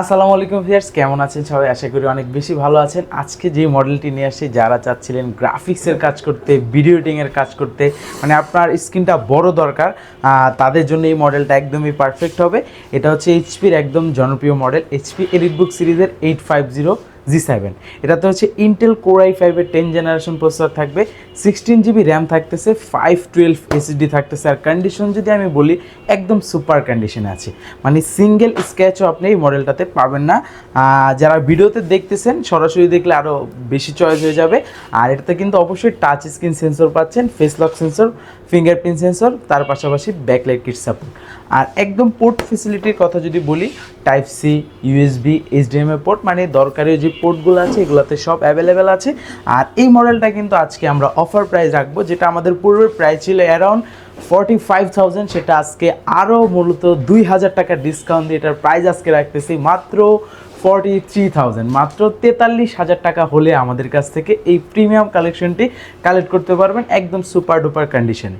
আসসালামু আলাইকুম ভিয়ার্স কেমন আছেন সবাই? আশা করি অনেক বেশি ভালো আছেন। আজকে যে মডেলটি নিয়ে আসছি, যারা চাচ্ছিলেন গ্রাফিক্সের কাজ করতে ভিডিও এডিটিংয়ের কাজ করতে মানে আপনার স্ক্রিনটা বড় দরকার তাদের জন্য এই মডেলটা একদমই পারফেক্ট হবে। এটা হচ্ছে এইচপির একদম জনপ্রিয় মডেল এইচপি এডিটবুক সিরিজের eight five zero G seven এটাতে হচ্ছে ইন্টেল কোরাই ফাইভের টেন জেনারেশন প্রসেসর থাকবে সিক্সটিন জিবি র্যাম থাকতেছে ফাইভ টুয়েলভ এসএসডি থাকতেছে। আর কন্ডিশন যদি আমি বলি, একদম সুপার কন্ডিশনে আছে। মানে সিঙ্গেল স্ক্র্যাচও আপনি এই মডেলটাতে পাবেন না। যারা ভিডিওতে দেখতেছেন, সরাসরি দেখলে আরও বেশি চয়েস হয়ে যাবে। আর এটাতে কিন্তু অবশ্যই টাচ স্ক্রিন সেন্সর পাচ্ছেন face lock sensor fingerprint sensor তার পাশাপাশি ব্যাকলাইট কিট সাপোর্ট আর একদম পোর্ট ফেসিলিটির কথা যদি বলি type C USB HDMI port মানে দরকারি যে পোর্টগুলো আছে, এগুলোতে সব অ্যাভেলেবেল আছে। আর এই মডেলটা কিন্তু আজকে আমরা অফার প্রাইস রাখব, যেটা আমাদের পূর্বের প্রাইস ছিল অ্যারাউন্ড ফর্টি ফাইভ থাউজেন্ড সেটা আজকে আরও মূলত দুই হাজার টাকা ডিসকাউন্ট দিয়ে এটার প্রাইস আজকে রাখতেছি, মাত্র ফর্টি থ্রি থাউজেন্ড মাত্র তেতাল্লিশ হাজার টাকা হলে আমাদের কাছ থেকে এই প্রিমিয়াম কালেকশনটি কালেক্ট করতে পারবেন একদম সুপার ডুপার কন্ডিশনে